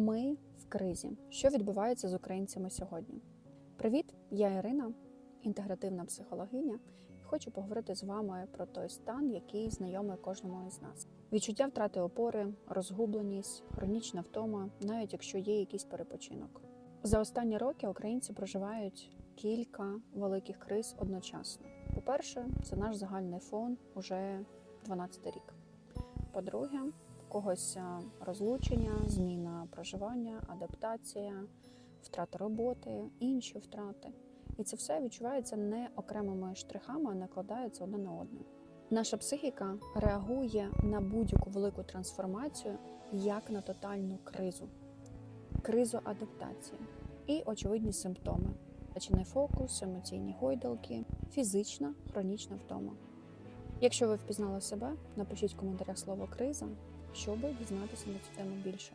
Ми в кризі. Що відбувається з українцями сьогодні? Привіт, я Ірина, інтегративна психологиня. Хочу поговорити з вами про той стан, який знайомий кожному із нас. Відчуття втрати опори, розгубленість, хронічна втома, навіть якщо є якийсь перепочинок. За останні роки українці проживають кілька великих криз одночасно. По-перше, це наш загальний фон уже 12 рік. По-друге, когось розлучення, зміна проживання, адаптація, втрата роботи, інші втрати. І це все відчувається не окремими штрихами, а накладається одне на одне. Наша психіка реагує на будь-яку велику трансформацію як на тотальну кризу, кризу адаптації і очевидні симптоми: Втрачений фокус, емоційні гойдалки, фізична хронічна втома. Якщо ви впізнали себе, напишіть в коментарях слово криза, щоб дізнатися на цю тему більше.